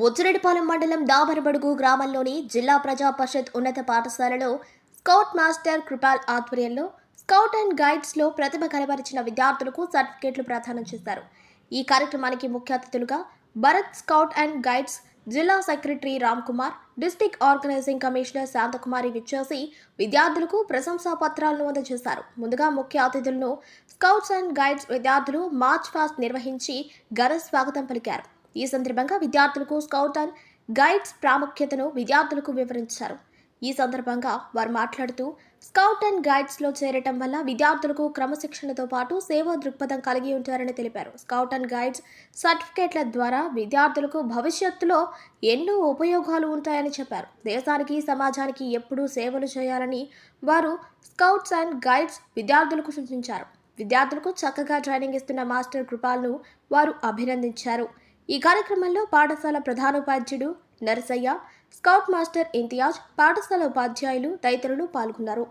బుచ్చిరెడ్డిపాలెం మండలం దామరబడుగు గ్రామంలోని జిల్లా ప్రజా పరిషత్ ఉన్నత పాఠశాలలో స్కౌట్ మాస్టర్ కృపాల్ ఆధ్వర్యంలో స్కౌట్ అండ్ గైడ్స్లో ప్రతిభ కనబరిచిన విద్యార్థులకు సర్టిఫికేట్లు ప్రదానం చేశారు. ఈ కార్యక్రమానికి ముఖ్య అతిథులుగా భరత్ స్కౌట్ అండ్ గైడ్స్ జిల్లా secretary Ram Kumar district organising commissioner Shanthakumari విచ్చేసి విద్యార్థులకు ప్రశంసా పత్రాలను అందజేశారు. ముందుగా ముఖ్య అతిథులను స్కౌట్స్ అండ్ గైడ్స్ విద్యార్థులు మార్చ్ ఫాస్ట్ నిర్వహించి ఘన స్వాగతం పలికారు. ఈ సందర్భంగా విద్యార్థులకు స్కౌట్ అండ్ గైడ్స్ ప్రాముఖ్యతను విద్యార్థులకు వివరించారు. ఈ సందర్భంగా వారు మాట్లాడుతూ స్కౌట్ అండ్ గైడ్స్లో చేరటం వల్ల విద్యార్థులకు క్రమశిక్షణతో పాటు సేవా దృక్పథం కలిగి ఉంటారని తెలిపారు. స్కౌట్ అండ్ గైడ్స్ సర్టిఫికేట్ల ద్వారా విద్యార్థులకు భవిష్యత్తులో ఎన్నో ఉపయోగాలు ఉంటాయని చెప్పారు. దేశానికి సమాజానికి ఎప్పుడూ సేవలు చేయాలని వారు స్కౌట్స్ అండ్ గైడ్స్ విద్యార్థులకు సూచించారు. విద్యార్థులకు చక్కగా ట్రైనింగ్ ఇస్తున్న మాస్టర్ కృపాలను వారు అభినందించారు. ఈ కార్యక్రమంలో పాఠశాల ప్రధానోపాధ్యుడు నరసయ్య స్కౌట్ మాస్టర్ ఇంతియాజ్ పాఠశాల ఉపాధ్యాయులు తదితరులు పాల్గొన్నారు.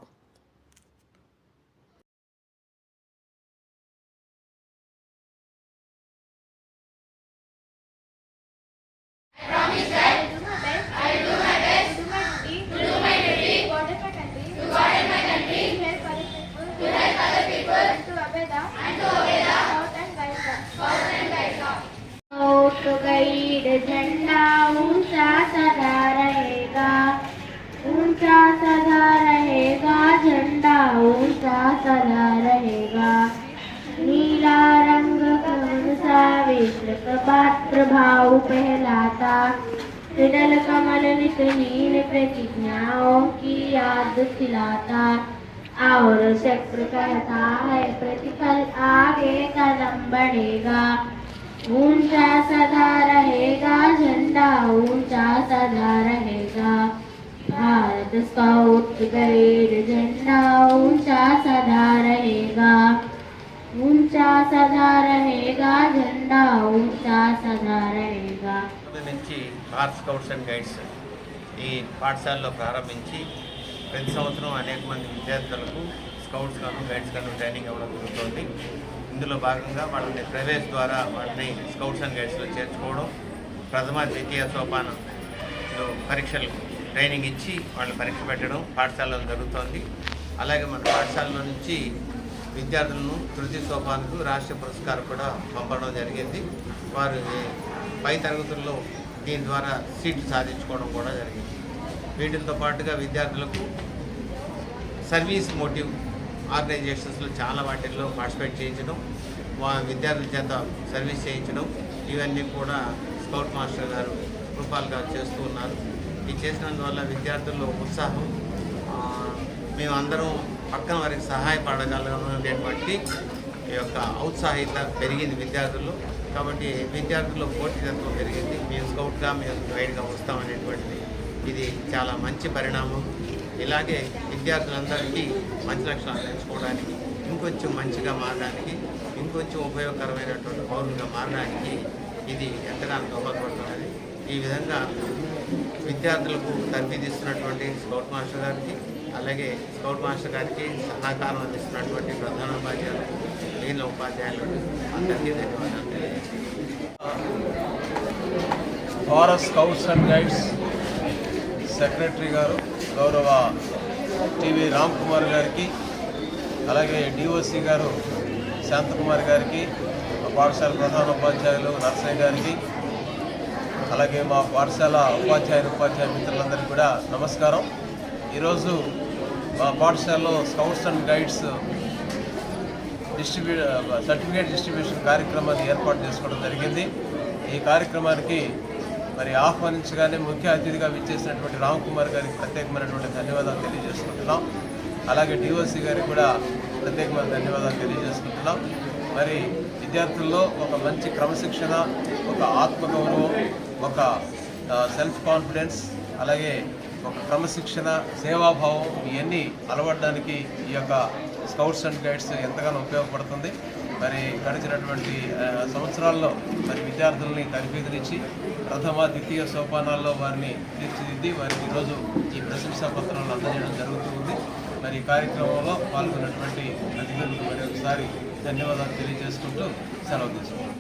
झंडा ऊँचा सदा रहेगा ऊँचा सदा रहेगा, झंडा ऊँचा सदा रहेगा। नीला रंग कौन सा विश्व प्रभात प्रभाव कहलाता त्रिदल कमल नितहीन प्रतिज्ञाओं की याद खिलाता और चक्र कहता है, प्रतिफल आगे कदम बढ़ेगा। ऊँचा सदा रहेगा झंडा ऊंचा सदा रहेगा भारत स्काउट गाइड झंडा ऊंचा सदा रहेगा ऊंचा सदा रहेगा झंडा ऊंचा सदा रहेगा ముందు నుంచి ఆర్ట్ స్కౌట్స్ అండ్ గైడ్స్ ఈ పాఠశాలలో ప్రారంభించి ప్రతి సంవత్సరం అనేక మంది విద్యార్థులకు స్కౌట్స్ గాను గైడ్స్ గాను ట్రైనింగ్ ఇవ్వడం జరుగుతుంది ఇందులో భాగంగా వాళ్ళని ప్రవేశ్ ద్వారా వాళ్ళని స్కౌట్స్ అండ్ గైడ్స్లో చేర్చుకోవడం ప్రథమ ద్వితీయ సోపానంలో పరీక్షలు ట్రైనింగ్ ఇచ్చి వాళ్ళు పరీక్ష పెట్టడం పాఠశాలలో జరుగుతోంది. అలాగే మన పాఠశాలలో నుంచి విద్యార్థులను తృతీయ సోపానికి రాష్ట్ర పురస్కారం కూడా పంపడం జరిగింది. వారు పై తరగతుల్లో దీని ద్వారా సీట్లు సాధించుకోవడం కూడా జరిగింది. వీటితో పాటుగా విద్యార్థులకు సర్వీస్ మోటివ్ ఆర్గనైజేషన్స్లో చాలా వాటిల్లో పార్టిసిపేట్ చేయించడం వా విద్యార్థుల చేత సర్వీస్ చేయించడం ఇవన్నీ కూడా స్కౌట్ మాస్టర్ గారు రూపాల్ గారు చేస్తూ ఉన్నారు. ఇది చేసినందువల్ల విద్యార్థుల్లో ఉత్సాహం మేమందరం పక్కన వారికి సహాయపడగలనేటువంటి ఈ యొక్క ఔత్సాహిత పెరిగింది విద్యార్థుల్లో. కాబట్టి విద్యార్థుల్లో పోటీతత్వం పెరిగింది. మేము స్కౌట్గా మేము గైడ్గా వస్తామనేటువంటిది. ఇది చాలా మంచి పరిణామం. ఇలాగే విద్యార్థులందరికీ మంచి లక్షణాలు నేర్చుకోవడానికి ఇంకొంచెం మంచిగా మారడానికి ఇంకొంచెం ఉపయోగకరమైనటువంటి పౌరులుగా మారడానికి ఇది ఎంతగానో దోహదపడుతున్నది. ఈ విధంగా విద్యార్థులకు తర్ఫీదిస్తున్నటువంటి స్కౌట్ మాస్టర్ గారికి అలాగే స్కౌట్ మాస్టర్ గారికి సహకారం అందిస్తున్నటువంటి ప్రధానోపాధ్యాయులు మిగిలిన ఉపాధ్యాయులు అందరికీ ధన్యవాదాలు తెలియజేస్తున్నాను. స్కౌట్స్ అండ్ గైడ్స్ సెక్రటరీ గారు గౌరవ టీవీ రామ్ కుమార్ గారికి అలాగే డిఓసి గారు శాంతకుమార్ గారికి మా పాఠశాల ప్రధాన ఉపాధ్యాయులు నర్సయ్య గారికి అలాగే మా పాఠశాల ఉపాధ్యాయులు ఉపాధ్యాయ మిత్రులందరికీ కూడా నమస్కారం. ఈరోజు మా పాఠశాలలో scouts and guides distribute certificate distribution కార్యక్రమాన్ని ఏర్పాటు చేసుకోవడం జరిగింది. ఈ కార్యక్రమానికి మరి ఆహ్వానించగానే ముఖ్య అతిథిగా విచ్చేసినటువంటి రామ్ కుమార్ గారికి ప్రత్యేకమైనటువంటి ధన్యవాదాలు తెలియజేసుకుంటున్నాం. అలాగే డిఓసి గారికి కూడా ప్రత్యేకమైన ధన్యవాదాలు తెలియజేసుకుంటున్నాం. మరి విద్యార్థుల్లో ఒక మంచి క్రమశిక్షణ ఒక ఆత్మగౌరవం ఒక సెల్ఫ్ కాన్ఫిడెన్స్ అలాగే ఒక క్రమశిక్షణ సేవాభావం ఇవన్నీ అలవడడానికి ఈ యొక్క స్కౌట్స్ అండ్ గైడ్స్ ఎంతగానో ఉపయోగపడుతుంది. మరి గడిచినటువంటి సంవత్సరాల్లో మరి విద్యార్థుల్ని తరబీదునిచ్చి ప్రథమ ద్వితీయ సోపానాల్లో వారిని తీర్చిదిద్ది వారికి ఈరోజు ఈ ప్రశంసా పత్రాలను అందజేయడం జరుగుతుంది మరి ఈ కార్యక్రమంలో పాల్గొన్నటువంటి అధికారులకు మరి ఒకసారి ధన్యవాదాలు తెలియజేసుకుంటూ సెలవు తీసుకుంటాం